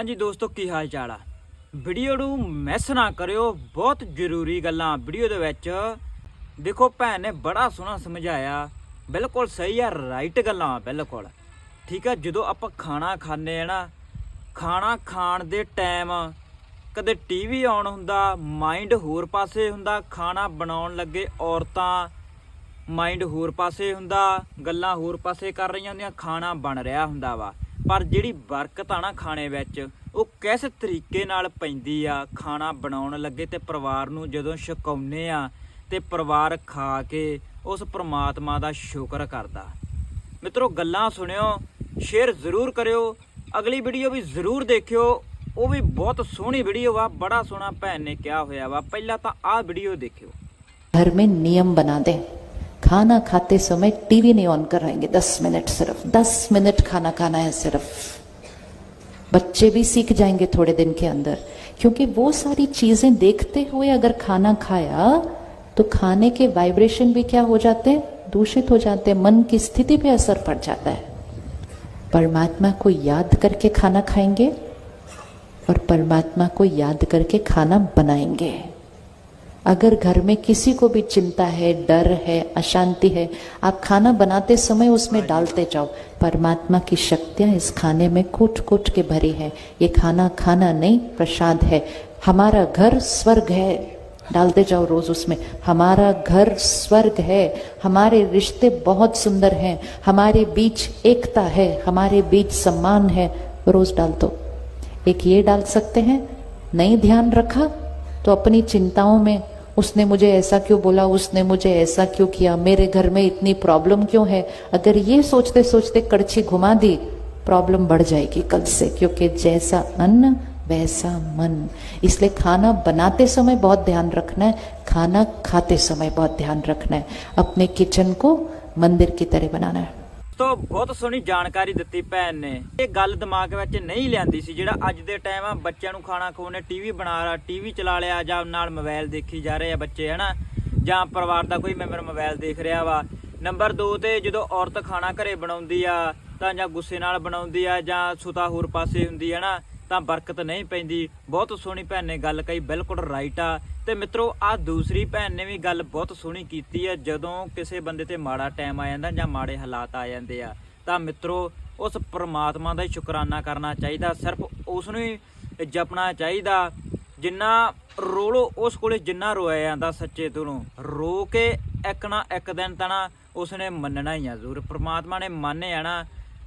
ਹਾਂਜੀ ਦੋਸਤੋ, ਕੀ ਹਾਲ ਚਾਲ ਆ? ਵੀਡੀਓ ਨੂੰ ਮਿਸ ਨਾ ਕਰਿਓ, ਬਹੁਤ ਜ਼ਰੂਰੀ ਗੱਲਾਂ ਵੀਡੀਓ ਦੇ ਵਿੱਚ। ਦੇਖੋ, ਭੈਣ ਨੇ ਬੜਾ ਸੋਹਣਾ ਸਮਝਾਇਆ। ਬਿਲਕੁਲ ਸਹੀ ਆ ਰਾਈਟ ਗੱਲਾਂ ਆ ਬਿਲਕੁਲ। ਠੀਕ ਆ, ਜਦੋਂ ਆਪਾਂ ਖਾਣਾ ਖਾਂਦੇ ਆ ਨਾ, ਖਾਣਾ ਖਾਣ ਦੇ ਟਾਈਮ ਕਦੇ ਟੀਵੀ ਆਨ ਹੁੰਦਾ ਮਾਈਂਡ ਹੋਰ ਪਾਸੇ ਹੁੰਦਾ, ਖਾਣਾ ਬਣਾਉਣ ਲੱਗੇ ਔਰਤਾਂ ਮਾਈਂਡ ਹੋਰ ਪਾਸੇ ਹੁੰਦਾ, ਗੱਲਾਂ ਹੋਰ ਪਾਸੇ ਕਰ ਰਹੀਆਂ ਹੁੰਦੀਆਂ, ਖਾਣਾ ਬਣ ਰਿਹਾ ਹੁੰਦਾ ਵਾ। ਪਰ ਜਿਹੜੀ ਬਰਕਤ ਆ ਨਾ ਖਾਣੇ ਵਿੱਚ ਉਹ ਕਿਸ ਤਰੀਕੇ ਨਾਲ ਪੈਂਦੀ ਆ ਖਾਣਾ ਬਣਾਉਣ ਲੱਗੇ ਤੇ ਪਰਿਵਾਰ ਨੂੰ ਜਦੋਂ ਛਕਾਉਨੇ ਆ ਤੇ ਪਰਿਵਾਰ ਖਾ ਕੇ ਉਸ ਪ੍ਰਮਾਤਮਾ ਦਾ ਸ਼ੁਕਰ ਕਰਦਾ ਮਿੱਤਰੋ ਗੱਲਾਂ ਸੁਣਿਓ ਸ਼ੇਅਰ ਜ਼ਰੂਰ ਕਰਿਓ ਅਗਲੀ ਵੀਡੀਓ ਵੀ ਜ਼ਰੂਰ ਦੇਖਿਓ ਉਹ ਵੀ ਬਹੁਤ ਸੋਹਣੀ ਵੀਡੀਓ ਵਾ ਬੜਾ ਸੋਹਣਾ ਭੈਣ ਨੇ ਕਿਹਾ ਹੋਇਆ ਵਾ ਪਹਿਲਾਂ ਤਾਂ ਆਹ ਵੀਡੀਓ ਦੇਖਿਓ घर में नियम बना दें खाना खाते समय टीवी नहीं ऑन कराएँगे। दस मिनट सिर्फ़। दस मिनट खाना खाना है सिर्फ़। बच्चे भी सीख जाएँगे थोड़े दिन के अंदर। क्योंकि वो सारी चीज़ें देखते हुए अगर खाना खाया तो खाने के वाइब्रेशन भी क्या हो जाते हैं? दूषित हो जाते हैं। मन की स्थिति पे असर पड़ जाता है। परमात्मा को याद करके खाना खाएँगे और परमात्मा को याद करके खाना बनाएँगे। अगर घर में किसी को भी चिंता है, डर है, अशांति है, आप खाना बनाते समय उसमें डालते जाओ। परमात्मा की शक्तियाँ इस खाने में कूट कूट के भरी है। ये खाना खाना नहीं, प्रसाद है। हमारा घर स्वर्ग है। डालते जाओ रोज उसमें। हमारा घर स्वर्ग है। हमारे रिश्ते बहुत सुंदर हैं। हमारे बीच एकता है। हमारे बीच सम्मान है। रोज डाल दो। एक ये डाल सकते हैं, नहीं ध्यान रखा तो अपनी चिंताओं में उसने मुझे ऐसा क्यों बोला? उसने मुझे ऐसा क्यों किया? मेरे घर में इतनी प्रॉब्लम क्यों है? अगर ये सोचते सोचते कड़छी घुमा दी प्रॉब्लम बढ़ जाएगी कल से, क्योंकि जैसा अन्न, वैसा मन। इसलिए खाना बनाते समय बहुत ध्यान रखना है, खाना खाते समय बहुत ध्यान रखना है। अपने किचन को मंदिर की तरह बनाना है। ਤੋਂ ਬਹੁਤ ਸੋਹਣੀ ਜਾਣਕਾਰੀ ਦਿੱਤੀ ਭੈਣ ਨੇ। ਇਹ ਗੱਲ ਦਿਮਾਗ ਵਿੱਚ ਨਹੀਂ ਲਿਆਂਦੀ ਸੀ, ਜਿਹੜਾ ਅੱਜ ਦੇ ਟਾਈਮ ਆ, ਬੱਚਿਆਂ ਨੂੰ ਖਾਣਾ ਖਵਾਉਣੇ ਟੀਵੀ ਬਣਾ ਰਾ ਟੀਵੀ ਚਲਾ ਲਿਆ, ਜਾਂ ਨਾਲ ਮੋਬਾਈਲ ਦੇਖੀ ਜਾ ਰਹੇ ਆ ਬੱਚੇ, ਹਨਾ? ਜਾਂ ਪਰਿਵਾਰ ਦਾ ਕੋਈ ਮੈਂਬਰ ਮੋਬਾਈਲ ਦੇਖ ਰਿਹਾ ਵਾ। ਨੰਬਰ 2 ਤੇ ਜਦੋਂ ਔਰਤ ਖਾਣਾ ਘਰੇ ਬਣਾਉਂਦੀ ਆ, ਤਾਂ ਜਾਂ ਗੁੱਸੇ ਨਾਲ ਬਣਾਉਂਦੀ ਆ, ਜਾਂ ਸੁਤਾ ਹੋਰ ਪਾਸੇ ਹੁੰਦੀ ਹੈ ਨਾ ਤਾਂ ਬਰਕਤ ਨਹੀਂ ਪੈਂਦੀ। ਬਹੁਤ ਸੋਹਣੀ ਭੈਣ ਨੇ ਗੱਲ ਕਹੀ, ਬਿਲਕੁਲ ਰਾਈਟ ਆ। ਤੇ ਮਿੱਤਰੋ, ਆ ਦੂਸਰੀ ਭੈਣ ਨੇ ਵੀ ਗੱਲ ਬਹੁਤ ਸੋਹਣੀ ਕੀਤੀ ਹੈ। ਜਦੋਂ ਕਿਸੇ ਬੰਦੇ ਤੇ ਮਾੜਾ ਟਾਈਮ ਆ ਜਾਂਦਾ ਜਾਂ ਮਾੜੇ ਹਾਲਾਤ ਆ ਜਾਂਦੇ ਆ, ਤਾਂ ਮਿੱਤਰੋ, ਉਸ ਪ੍ਰਮਾਤਮਾ ਦਾ ਹੀ ਸ਼ੁਕਰਾਨਾ ਕਰਨਾ ਚਾਹੀਦਾ। ਸਿਰਫ ਉਸ ਨੂੰ ਹੀ ਜਪਣਾ ਚਾਹੀਦਾ। ਜਿੰਨਾ ਰੋਲੋ, ਉਸ ਕੋਲੇ ਜਿੰਨਾ ਰੋਇਆ ਜਾਂਦਾ ਸੱਚੇ ਦਿਲੋਂ। ਰੋ ਕੇ ਇੱਕ ਨਾ ਇੱਕ ਦਿਨ ਤਾਂ ਨਾ ਉਸਨੇ ਮੰਨਣਾ ਹੀ ਆ ਜ਼ਰੂਰ। ਪ੍ਰਮਾਤਮਾ ਨੇ ਮੰਨਿਆ ਨਾ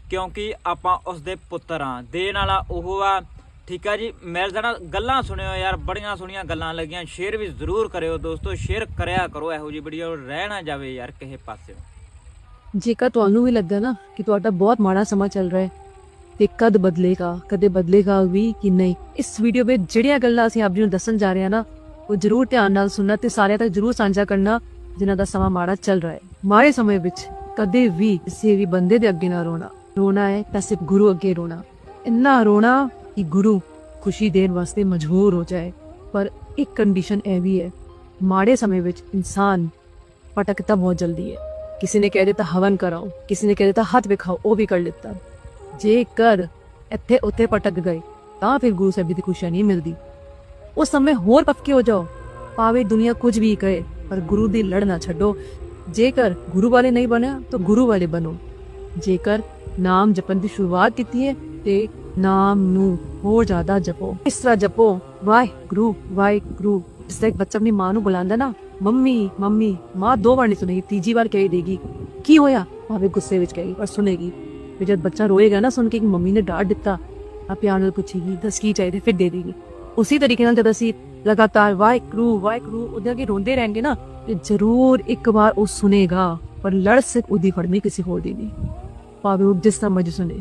ਕਿਉਂਕਿ ਆਪਾਂ ਉਸ ਦੇ ਪੁੱਤਰ ਆ ਦੇਣ ਵਾਲਾ ਉਹ ਆ ਠੀਕ ਆ ਜੀ ਮਿਲ ਜਾਣਾ ਗੱਲਾਂ ਸੁਣਿਓ ਯਾਰ, ਬੜੀਆਂ ਸੋਹਣੀਆਂ ਗੱਲਾਂ ਲੱਗੀਆਂ। ਸ਼ੇਅਰ ਵੀ ਜ਼ਰੂਰ ਕਰਿਓ ਦੋਸਤੋ, ਸ਼ੇਅਰ ਕਰਿਆ ਕਰੋ, ਇਹੋ ਜੀ ਵੀਡੀਓ ਰਹਿ ਨਾ ਜਾਵੇ ਯਾਰ ਕਿਸੇ ਪਾਸੇ ਜੇਕਰ ਤੁਹਾਨੂੰ ਵੀ ਲੱਗਦਾ ਨਾ ਕਿ ਤੁਹਾਡਾ ਬਹੁਤ ਮਾੜਾ ਸਮਾਂ ਚੱਲ ਰਿਹਾ ਹੈ, ਤੇ ਕਦ ਬਦਲੇਗਾ, ਕਦੇ ਬਦਲੇਗਾ ਵੀ ਕਿ ਨਹੀਂ, ਇਸ ਵੀਡੀਓ ਵਿੱਚ ਜਿਹੜੀਆਂ ਗੱਲਾਂ ਅਸੀਂ ਆਪ ਜੀ ਨੂੰ ਦੱਸਣ ਜਾ ਰਹੇ ਹਾਂ ਨਾ, ਉਹ ਜ਼ਰੂਰ ਧਿਆਨ ਨਾਲ ਸੁਣਨਾ ਤੇ ਸਾਰਿਆਂ ਤੱਕ ਜ਼ਰੂਰ ਸਾਂਝਾ ਕਰਨਾ ਜਿਨ੍ਹਾਂ ਦਾ ਸਮਾਂ ਮਾੜਾ ਚੱਲ ਰਿਹਾ ਹੈ। ਮਾੜੇ ਸਮੇਂ ਵਿੱਚ ਕਦੇ ਵੀ ਕਿਸੇ ਵੀ ਬੰਦੇ ਦੇ ਅੱਗੇ ਨਾ ਰੋਣਾ। ਰੋਣਾ ਹੈ ਤਾਂ ਸਿਰਫ ਗੁਰੂ ਅੱਗੇ ਰੋਣਾ। ਇੰਨਾ ਰੋਣਾ ਕਿ ਗੁਰੂ ਖੁਸ਼ੀ ਦੇਣ ਵਾਸਤੇ ਮਜਬੂਰ ਹੋ ਜਾਏ। ਪਰ ਇੱਕ ਕੰਡੀਸ਼ਨ ਇਹ ਵੀ ਹੈ, ਮਾੜੇ ਸਮੇਂ ਵਿੱਚ ਇਨਸਾਨ ਭਟਕਤਾ ਬਹੁਤ ਜਲਦੀ ਹੈ। ਕਿਸੇ ਨੇ ਕਹਿ ਦਿੱਤਾ, ਹਵਨ ਕਰਾਓ। ਕਿਸੇ ਨੇ ਕਹਿ ਦਿੱਤਾ, ਹੱਥ ਵਿਖਾਓ, ਉਹ ਵੀ ਕਰ ਲਿੱਤਾ। ਜੇਕਰ ਇੱਥੇ ਉੱਥੇ ਭਟਕ ਗਏ, ਤਾਂ ਫਿਰ ਗੁਰੂ ਸਾਹਿਬ ਦੀ ਖੁਸ਼ੀ ਨਹੀਂ ਮਿਲਦੀ। ਉਸ ਸਮੇਂ ਹੋਰ ਪੱਕੇ ਹੋ ਜਾਓ। ਭਾਵੇਂ ਦੁਨੀਆ ਕੁਝ ਵੀ ਕਹੇ, ਪਰ ਗੁਰੂ ਦੀ ਲੜ ਨਾ ਛੱਡੋ। ਜੇਕਰ ਗੁਰੂ ਵਾਲੇ ਨਹੀਂ ਬਣਿਆ, ਤਾਂ ਗੁਰੂ ਵਾਲੇ ਬਣੋ। ਜੇਕਰ ਨਾਮ ਜਪਣ ਦੀ ਸ਼ੁਰੂਆਤ ਕੀਤੀ ਹੈ ਤੇ ਨਾਮ ਨੂੰ ਹੋਰ ਜ਼ਿਆਦਾ ਜਪੋ। ਇਸ ਤਰ੍ਹਾਂ ਜਪੋ, ਵਾਹਿਗੁਰੂ ਵਾਹਿਗੁਰੂ। ਜਿਸ ਤਰ੍ਹਾਂ ਬੱਚਾ ਆਪਣੀ ਮਾਂ ਨੂੰ ਬੁਲਾਉਂਦਾ ਨਾ, ਮੰਮੀ ਮੰਮੀ, ਮਾਂ ਦੋ ਵਾਰ ਨਹੀਂ ਸੁਣੇਗੀ, ਤੀਜੀ ਵਾਰ ਕਹਿ ਦੇਗੀ, ਕੀ ਹੋਇਆ? ਭਾਵੇਂ ਗੁੱਸੇ ਵਿੱਚ ਕਹੇਗੀ ਪਰ ਸੁਣੇਗੀ। ਫਿਰ ਜਦ ਬੱਚਾ ਰੋਏਗਾ ਨਾ, ਸੁਣ ਕੇ ਕਿ ਮੰਮੀ ਨੇ ਡਾਂਟ ਦਿੱਤਾ ਆ ਪਿਆਰ ਨਾਲ ਪੁੱਛੇਗੀ, ਦੱਸ ਕੀ ਚਾਹੀਦਾ, ਫਿਰ ਦੇ ਦੇਗੀ। ਉਸੇ ਤਰੀਕੇ ਨਾਲ ਜਦ ਅਸੀਂ ਲਗਾਤਾਰ ਵਾਹਿਗੁਰੂ ਵਾਹਿਗੁਰੂ, ਉਹਦੇ ਅੱਗੇ ਰੋਂਦੇ ਰਹਿਣਗੇ ਨਾ, ਤੇ ਜ਼ਰੂਰ ਇੱਕ ਵਾਰ ਉਹ ਸੁਨੇਗਾ, ਪਰ ਲੜ ਸਿਰਫ ਉਹਦੀ ਫੜਨੀ ਕਿਸੇ ਹੋਰ ਦੀ ਨਹੀਂ। ਭਾਵੇਂ ਉਹ ਜਿਸ ਤਰ੍ਹਾਂ ਮਰਜ਼ੀ ਸੁਣੇ।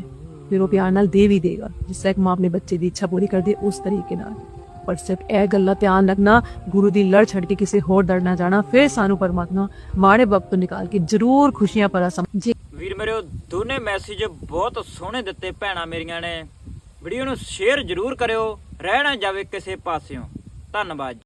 ਫਿਰ ਉਹ ਪਿਆਰ ਨਾਲ ਦੇ ਵੀ ਦੇਗਾ ਜਿਸ ਤਰ੍ਹਾਂ ਇੱਕ ਮਾਂ ਆਪਣੇ ਬੱਚੇ ਦੀ ਇੱਛਾ ਪੂਰੀ ਕਰਦੀ ਹੈ, ਉਸ ਤਰੀਕੇ ਨਾਲ। ਪਰ ਸਿਰਫ ਇਹ ਗੱਲਾਂ ਧਿਆਨ ਰੱਖਣਾ ਗੁਰੂ ਦੀ ਲੜ ਛੱਡ ਕੇ ਕਿਸੇ ਹੋਰ ਦਰ ਨਾ ਜਾਣਾ ਫਿਰ ਸਾਨੂੰ ਪਰਮਾਤਮਾ ਮਾੜੇ ਵਕਤ ਤੋਂ ਨਿਕਾਲ ਕੇ ਜ਼ਰੂਰ ਖੁਸ਼ੀਆਂ ਭਰਾ ਸਮਝੇ ਵੀਰ ਮੇਰੇ ਦੋਨੇ ਮੈਸੇਜ ਬਹੁਤ ਸੋਹਣੇ ਦਿੱਤੇ ਭੈਣਾਂ ਮੇਰੀਆਂ ਨੇ। ਵੀਡੀਓ ਨੂੰ ਸ਼ੇਅਰ ਜ਼ਰੂਰ ਕਰਿਓ ਰਹਿ ਨਾ ਜਾਵੇ ਕਿਸੇ ਪਾਸਿਓਂ। ਧੰਨਵਾਦ